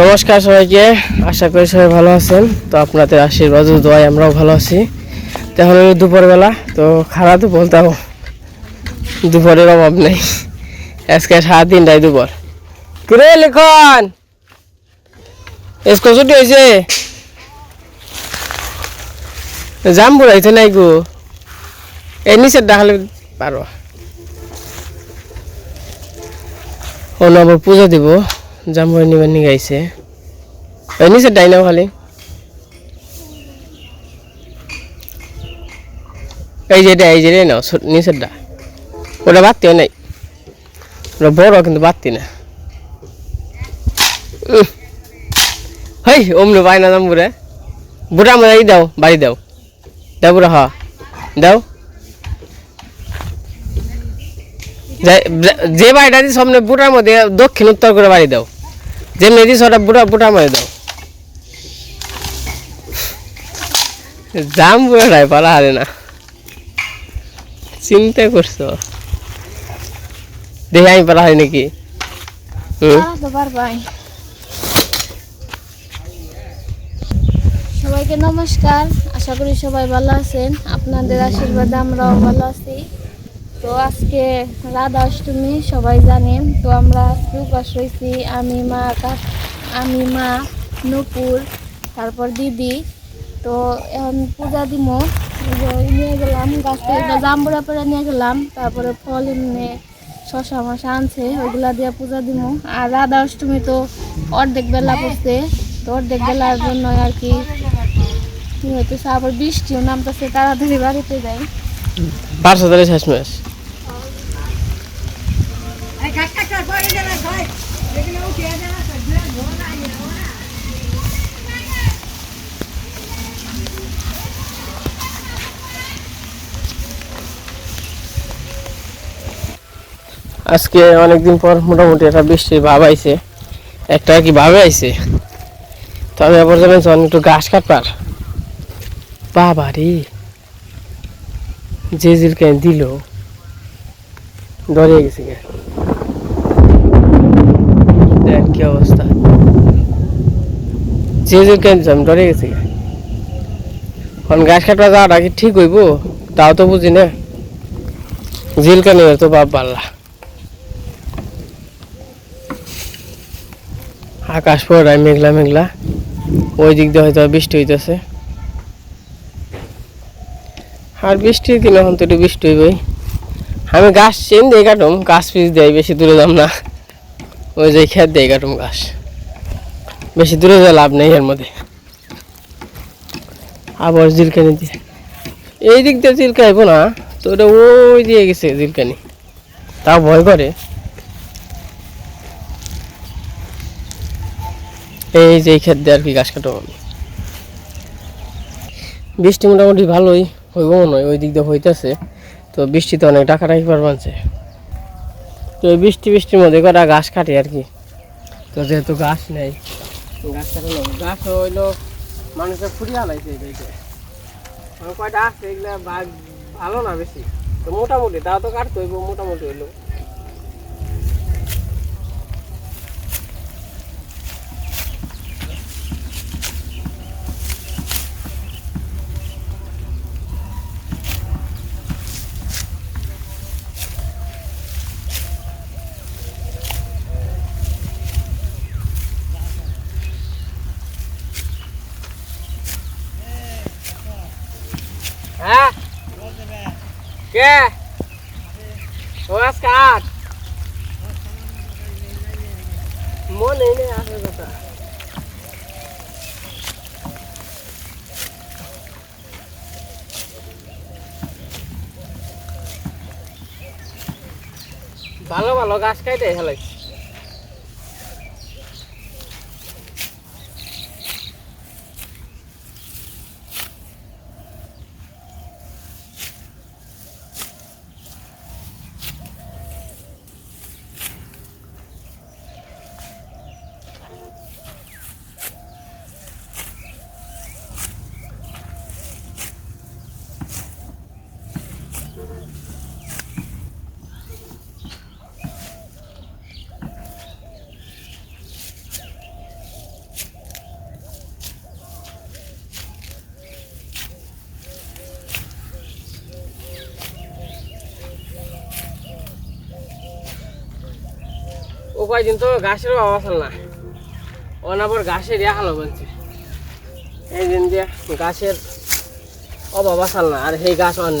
নমস্কার সবাইকে, আশা করি সবাই ভালো আছেন। তো আপনাদের আশীর্বাদ ও দোয়ায় আমরাও ভালো আছি। তো এখন হলো দুপুরবেলা, তো খারাপ তো বলতাম, দুপুরের অভাব নেই। আজকে সাড়ে তিনটায় দুপুর। কিরে লিখন? ছুটি হয়েছে? যাম বুড়াইতে নাই গো। এই নিচের ডাকলে পারো। অন্য আবার পুজো দিব জামুরি নিবার নিয়ে গাইছে নিচের ডাইনাও খালি। এই যে এই যে নাও নিচেরটা ওটা বাড়তিও নাই। ওটা বড়, কিন্তু বাড়তি না। হেই, অমনি পাই না দাম বুড়ে বুড়া মজা দাও, বাড়ি দাও। দাও বুড়া, হ। দাও। যে- বাড়িটা দিস সামনে বুটার মধ্যে, দক্ষিণ উত্তর করে বাড়ি দাও। যে মেয়ে ওটা বুটা বুটার মধ্যে দাও। জাম বুড়াটাই পারা হারে না। চিন্তা করছ? দেখে আমি পারা হয় নাকি? সবাইকে নমস্কার। আশা করি সবাই ভালো আছেন। আপনাদের আশীর্বাদে আমরাও ভালো আছি। তো আজকে রাধা অষ্টমী, সবাই জানেন তো আমরা উপাস রয়েছি, আমি, মা আমি, মা নুপুর, তারপর দিদি। তো এখন পূজা দিব। নিয়ে গেলাম গাছ থেকে জাম্বুরা পেড়ে নিয়ে গেলাম, তারপরে ফল এমনি শশা মশা আনছে ওইগুলা দিয়ে পূজা দিব। আর রাধা অষ্টমী তো অর্ধেক বেলা পড়ছে তো অর্ধেক বেলার জন্য আর কি। হইতেছে, আবার বৃষ্টিও নামতেছে, তাড়াতাড়ি বাড়িতে যাই। পারছ তাহলে শেষমেশ। আজকে অনেকদিন পর মোটামুটি একটা বৃষ্টির ভাব আইছে। একটা কি ভাবে আইছে? তো আমি আবার যখন একটু ঘাস কাটবার বাবা রে যে জিলকে দিল ডরে গেছে গে দেখ কি অবস্থা। যে জিলকে দিলাম ডরে গেছে গে এখন ঘাস কাটবা যাওয়াটা কি ঠিক হইব? তাও তো বুঝি না। জিলকে নিয়ে তো বাপ পাল্লা। আকাশ পড়ায় মেঘলা মেঘলা। ওই দিক দিয়ে হয়তো বৃষ্টি হইতেছে। আর বৃষ্টির দিন এখন তো একটু বৃষ্টি হইবই। আমি গাছ চেন দিয়ে কাটুম, গাছ পিস দেয় বেশি দূরে যাম না। ওই যে খেত দিয়ে কাটুম গাছ। বেশি দূরে যাওয়া লাভ নেই এর মধ্যে। আবার জিলকানি দিয়ে। এই দিক দিয়ে জিলকাইব না, তো ওটা ওই দিয়ে গেছে জিলকানি। তাও ভয় করে। এই যে এই ক্ষেত দিয়ে আর কি গাছ কাটো আমি বৃষ্টি মোটামুটি ভালোই হইব মনে হয় ওই দিক দিয়ে হইতেছে। তো বৃষ্টিতে অনেক টাকা রাখি পারবানছে তো ওই বৃষ্টি বৃষ্টির মধ্যে কটা গাছ কাটে আর কি। তো যেহেতু গাছ নেই গাছ কাটানো গাছ হইল মানুষের ফুরিয়ে হালাইছে এইটাইতে কয়টা আছে এগুলা ভালো না বেশি। তো মোটামুটি, তাও তো কাটতে হইব, মোটামুটি হইল হ্যাঁ কে? ও আজকে আট মনে নেই আসে কথা। ভালো ভালো গাছ কাটে হেলাইছি। কয়দিন তো ঘাসের অভাব আসল না। অনাবর ঘাসের ইয়া হালো বলছে। এই দিন দিয়া গাছের অভাব আসল না, আর সেই গাছ অন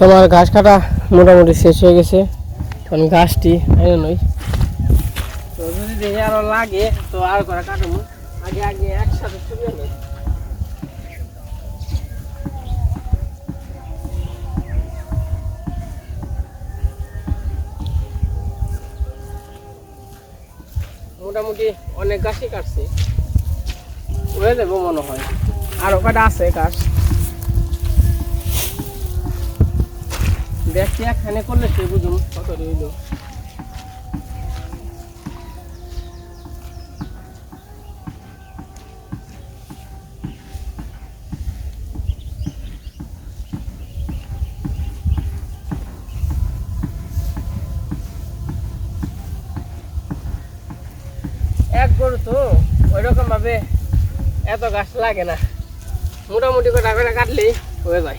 তোমার ঘাস কাটা মোটামুটি শেষ হয়ে গেছে। কারণ ঘাসটি এই নই তো যদি দেখে আরও লাগে, তো আর কাটবো। আগে আগে একসাথে ছড়িয়ে নেই মোটামুটি অনেক গাছই কাটছে। হয়ে যাব মনে হয়। আরও কটা আছে গাছ দেখছি একখানে করলে সে বুঝুন কত রইল। এক গরু তো ওই রকম ভাবে এত গাছ লাগে না। মোটামুটি করে কাটলেই হয়ে যায়।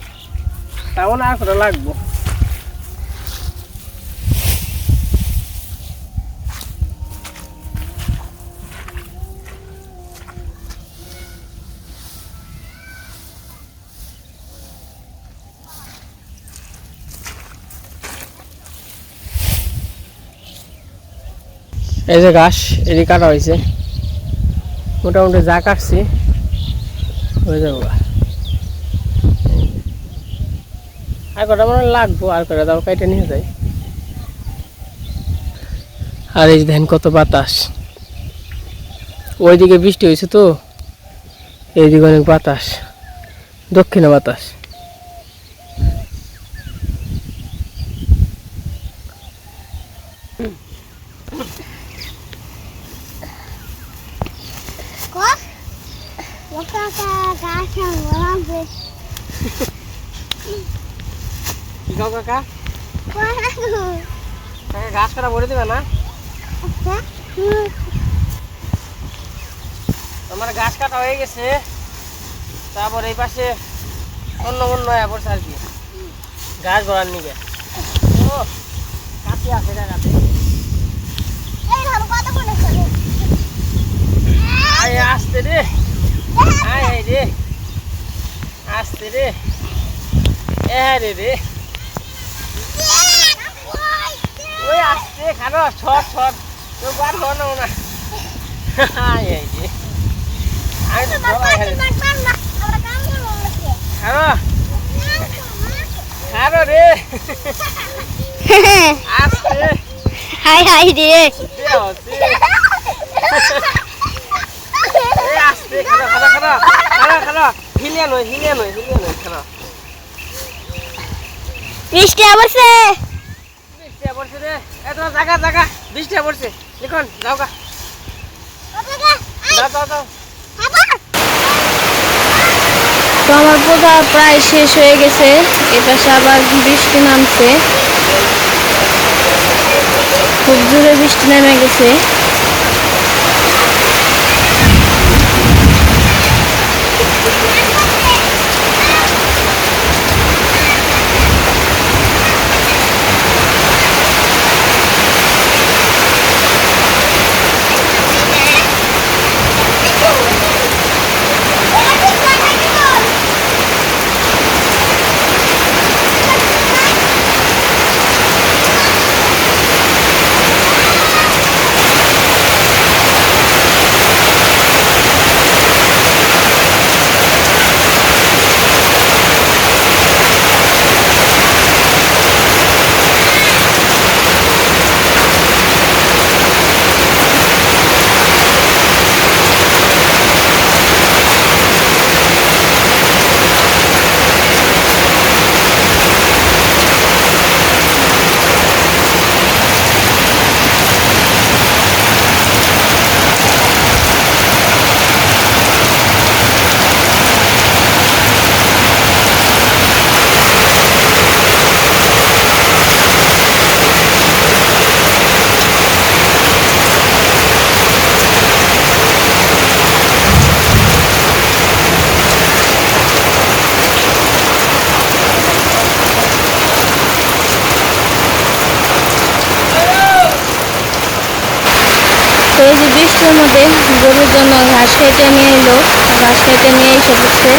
তাও না আর করে লাগবো। এই যে ঘাস এটি কাটা হয়েছে। মোটামুটি যা কাটছি, হয়ে যাব আর কটা মনে লাগবো, আর কটা দাও কাইটে নিয়ে যাই। আর এই দেখেন কত বাতাস। ওইদিকে বৃষ্টি হয়েছে তো, এইদিকে অনেক বাতাস, দক্ষিণে বাতাস। কি খাও কাকা? কাকা ঘাস কাটা ভরে দেবে না? আমার গাছ কাটা হয়ে গেছে। তারপর এই পাশে অন্য অন্য পড়ছে আর কি। গাছ ভরার নিবে। ও, কাছে আছে জায়গাতে আয় আসতে রে। আয় রে। আসতে রে। এ হ্যাঁ রে ওই আসতে খানো ছট ছট। তো বার হো না। আয় রে। আয় তো বলাই খালি। খানো খানো রে। আসতে হাই হাই রে। আসতে খানো খানো খানো খানো খানো হিলিয়া নয় হিলিয়া নয় হিলিয়া নয় বৃষ্টি অবশ্যই বৃষ্টি পড়ছে রে। এ তোমার জায়গা জায়গা। বৃষ্টি পড়ছে লিখন যাও গা। যাও যাও যাও। তো আমার পোকা প্রায় শেষ হয়ে গেছে। এপাশে আবার বৃষ্টি নামছে। খুব জোরে বৃষ্টি নেমে গেছে। মধ্যে গরুর জন্য ঘাস কেটে নিয়ে এলো ঘাস কেটে নিয়ে এসে বসছে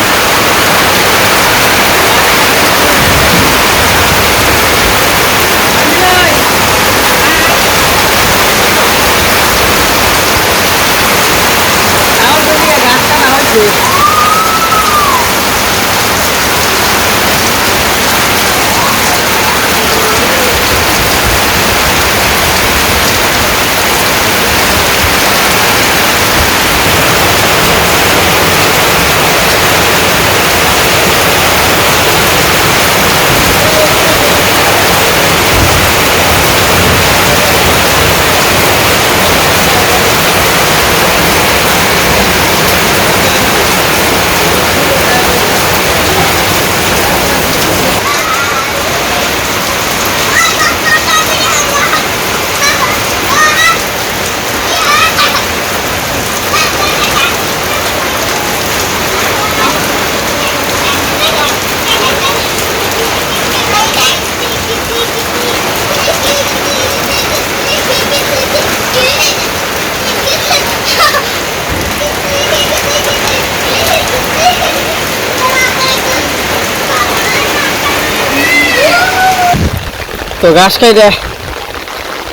তো ঘাস খাইতে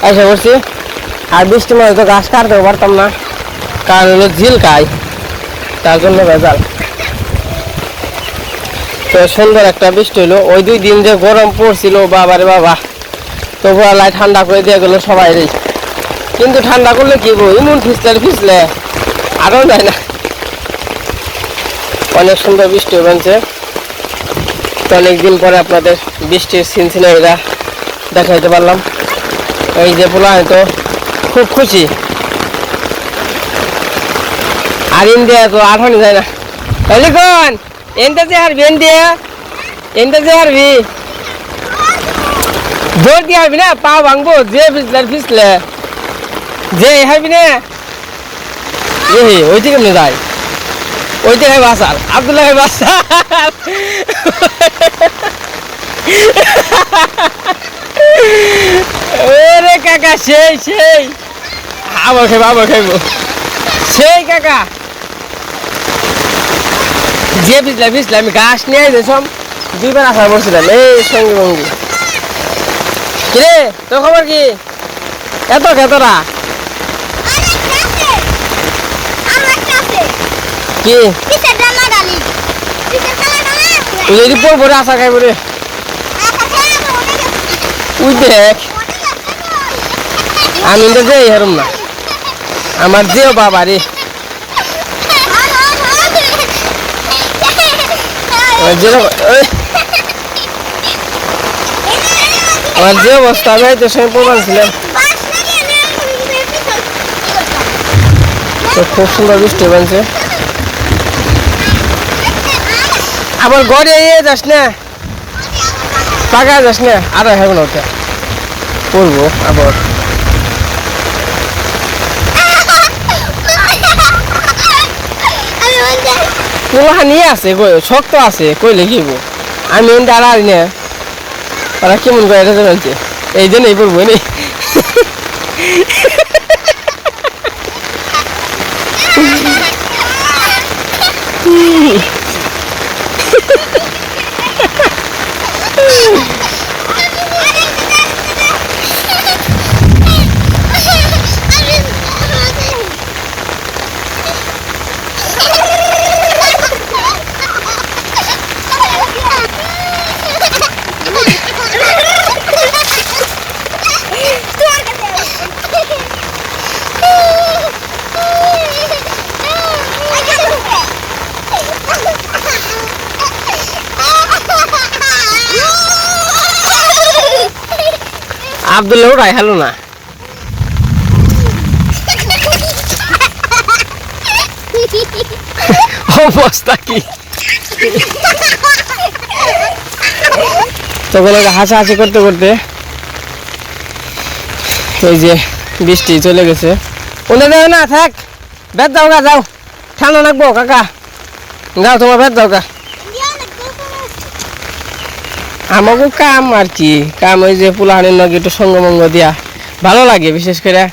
এসে পড়ছি। আর বৃষ্টির মধ্যে তো ঘাস কাটতেও পারতাম না। কারণ হলো ঝিল খাই। তার জন্য ভেজাল। তো সুন্দর একটা বৃষ্টি হলো ওই দুই দিন যে গরম পড়ছিল বাবারে বাবা। তো লাই ঠান্ডা করে দিয়ে গেলো সবাই কিন্তু ঠান্ডা করলে কি বো ইমন ফিসলে ফিসলে। আরও যায় না। অনেক সুন্দর বৃষ্টি হয়েছে তো অনেকদিন পরে আপনাদের বৃষ্টির সিনসিনারিরা দেখাইতে পারলাম। এই যে পোলা হয়তো খুব খুশি। আর ইন্ডিয়া তো আঠানি যায় না? লিখন এনটা যে হারবি, ইন্ডিয়া? এনটা যে হারবি? জোর দিয়ে হারবি না? পা ভাঙবো, যে ফিসলে ফিসলে। যে হারবি না? এ ওই দিকে কেমনে যায়? ওই দিকে বাসাল, আব্দুল্লাহ বাসাল। ওরে কাকা সেই সেই। আবার খাইব আবার খাইব সেই কাকা। যে ভিজলা ভিজলা আমি গাছ নিয়ে সব দুইবার আসার বলছিলাম এই সঙ্গী ভঙ্গি কিরে তোর খবর কি? এত খেতরা? কি? পর পরে আসা খাইব রে। উই দেখ। আমি তো যাই হারুম না। আমার যেও বাবা রে। আমার যে যে অবস্থা আমি তো সঙ্গে প্রমাণ ছিলাম। খুব সুন্দর বৃষ্টি বানছে। আবার ঘরে যাস না। পাকা যাস না আরও হবে না ওটা পড়ব আবার। পোলাহা নিয়ে আছে শক্ত আছে, কইলে কি? আমি এনটা আর আরি না। ওরা কেমন করে এই জন্যই পড়ব নি আবদুল্লাহ ওরাই হলো না। অবস্থা কি? তখন হাসাহাসি করতে করতে ওই যে বৃষ্টি চলে গেছে। ওদের দেবে না, থাক, বেদ যাও গা, যাও। ঠান্ডা লাগবো, কাকা। যাও, তোমার বেদ যাও গা। আমাকে কাম আর কি। কাম ওই যে পোলাহানের নগে একটু সঙ্গমঙ্গ দিয়া। ভালো লাগে, বিশেষ করে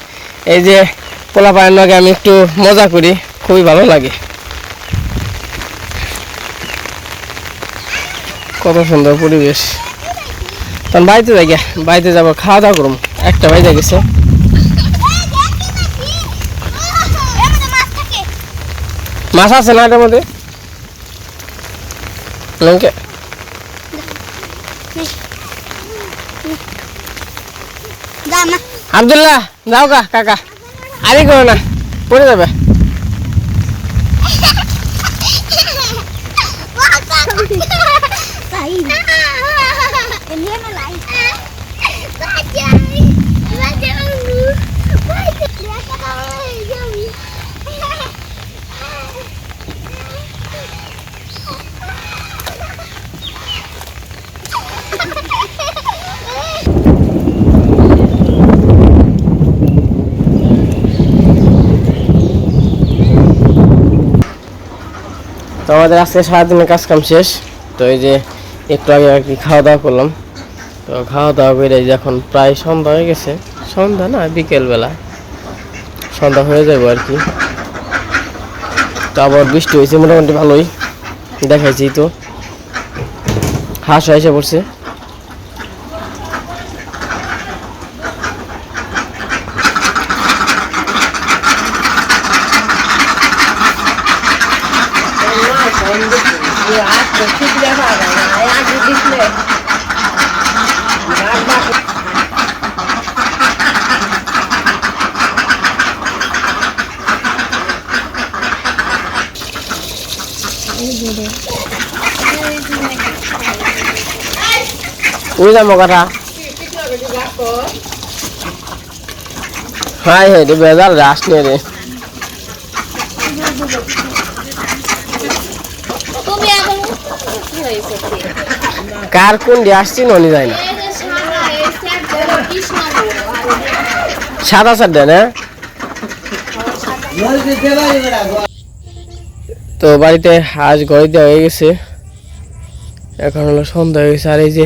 এই যে পোলা পায়ের আগে আমি একটু মজা করি, খুবই ভালো লাগে। কত সুন্দর পরিবেশ। তখন বাড়িতে যাই গিয়া বাড়িতে যাব, খাওয়া দাওয়া করুম। একটা বাড়িতে গেছে। মাছ আছে না এটার মধ্যে? লঙ্কা? আবদুল্লাহ যাও গা কাকা। আরে করো না পড়ে যাবে। তো আমাদের আজকে সারাদিনের কাজ কাম শেষ। তো এই যে একটু আগে আর কি খাওয়া দাওয়া করলাম। তো খাওয়া দাওয়া করে এখন প্রায় সন্ধ্যা হয়ে গেছে। সন্ধ্যা না, বিকেলবেলা। সন্ধ্যা হয়ে যাবে আর কি। তো আবার বৃষ্টি হয়েছে, মোটামুটি ভালোই। দেখাইছি তো। হাঁস এসে পড়ছে। Display Ui ra một cái ra Hai thì đi về rất là rác nè đi কার কোন দিয়ে আসছি ননি যায় না? সারা সাদা সাদা, না? তো বাড়িতে আজ ঘরে দেওয়া হয়ে গেছে। এখন হলো সন্ধ্যা হয়ে গেছে, আর এই যে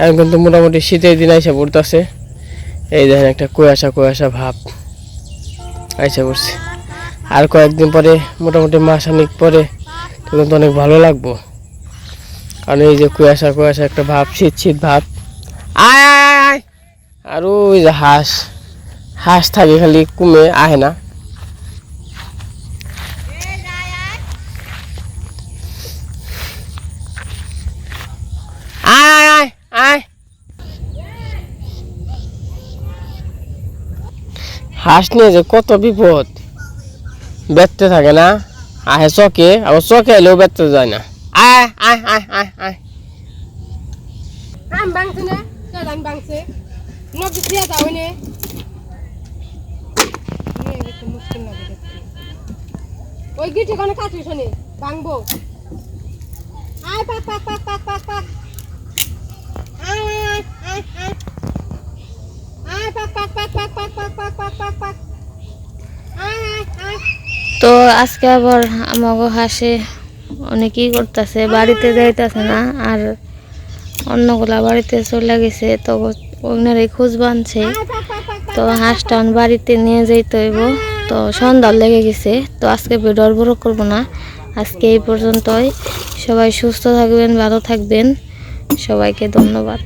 এখন কিন্তু মোটামুটি শীতের দিন আইসা পড়তেছে। এই দেখেন একটা কুয়াশা কুয়াশা ভাব আইসা পড়ছে। আর কয়েকদিন পরে, মোটামুটি মাসানিক পরে তখন তো অনেক ভালো লাগবো। কারণ এই যে কুয়াশা কুয়াশা একটা ভাব, শীত শীত ভাব। আয় আর ওই যে হাঁস হাঁস থাকে খালি কমে, আহে না। হাঁস নিয়ে যে কত বিপদ। বেচতে থাকে না। আহে চকে, আবার চকে এলেও বেচতে যায় না। আয়। আয় আয় আয় আয় আম বাংছে না চালান বাংছে নদী দিয়া যাও নে মুশকিল না ওই গিটি কোনে কাটি শুনি বাংবো আয় পাক পাক পাক পাক পাক পাক আয় আয় আয় আয় আয় পাক পাক পাক পাক পাক পাক পাক পাক পাক পাক আয় আয় আয় তো আজকে আবার আমাকে হাসে অনেকেই করতেছে, বাড়িতে যাইতেছে না, আর অন্যগুলা বাড়িতে চলে গেছে, তো ওনারাই খোঁজ বানছে। তো হাঁসটা বাড়িতে নিয়ে যাইতে হইব, তো সন্ধ্যা লেগে গেছে, তো আজকে ভিডিও বড় করব না। আজকে এই পর্যন্তই। সবাই সুস্থ থাকবেন, ভালো থাকবেন। সবাইকে ধন্যবাদ।